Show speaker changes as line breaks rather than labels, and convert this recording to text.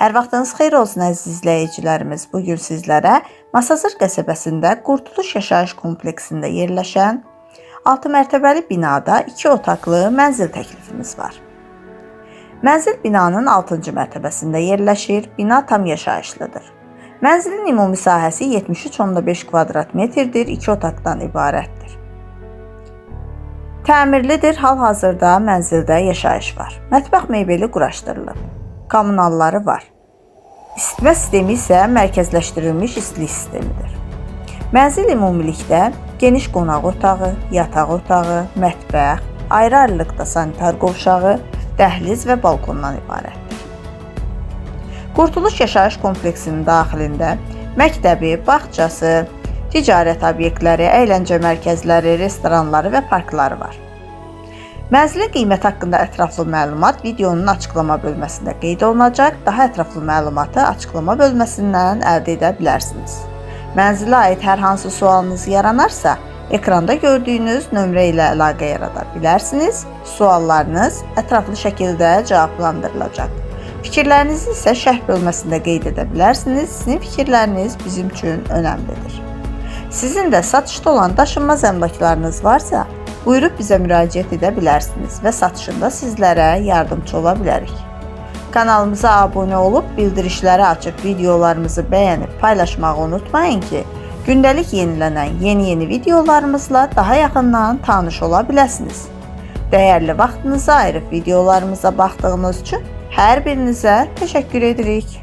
Hər vaxtınız xeyir olsun əziz izləyicilərimiz. Bu gün sizlərə Masazır qəsəbəsində Qurtuluş yaşayış kompleksində yerləşən 6 mərtəbəli binada 2 otaqlı mənzil təklifimiz var. Mənzil binanın 6-cı mərtəbəsində yerləşir. Bina tam yaşayışlıdır. Mənzilin ümumi sahəsi 73.5 kvadrat metrdir, 2 otaqdan ibarətdir. Təmirlidir, hal-hazırda mənzildə yaşayış var. Mətbəx mebeli quraşdırılıb. Kommunalları var. İsitmə sistemi isə mərkəzləşdirilmiş istilik sistemidir. Mənzil ümumilikdə geniş qonaq otağı, yataq otağı, mətbəx, ayrı-ayrılıqda sanitar qovşağı, dəhliz və balkondan ibarətdir. Qurtuluş yaşayış kompleksinin daxilində məktəbi, bağçası, ticarət obyektləri, əyləncə mərkəzləri, restoranları və parkları var. Mənzilin qiyməti haqqında ətraflı məlumat videonun açıqlama bölməsində qeyd olunacaq. Daha ətraflı məlumatı açıqlama bölməsindən əldə edə bilərsiniz. Mənzilə aid hər hansı sualınız yaranarsa, ekranda gördüyünüz nömrə ilə əlaqə yarada bilərsiniz. Suallarınız ətraflı şəkildə cavablandırılacaq. Fikirlərinizi isə şərh bölməsində qeyd edə bilərsiniz. Sizin fikirləriniz bizim üçün önəmlidir. Sizin də satışda olan daşınmaz əmlaklarınız varsa, buyurub bizə müraciət edə bilərsiniz və satışında sizlərə yardımçı ola bilərik. Kanalımıza abunə olub bildirişləri açıb videolarımızı bəyənib paylaşmağı unutmayın ki, gündəlik yenilənən yeni-yeni videolarımızla daha yaxından tanış ola biləsiniz. Dəyərli vaxtınızı ayırıb videolarımıza baxdığınız üçün hər birinizə təşəkkür edirik.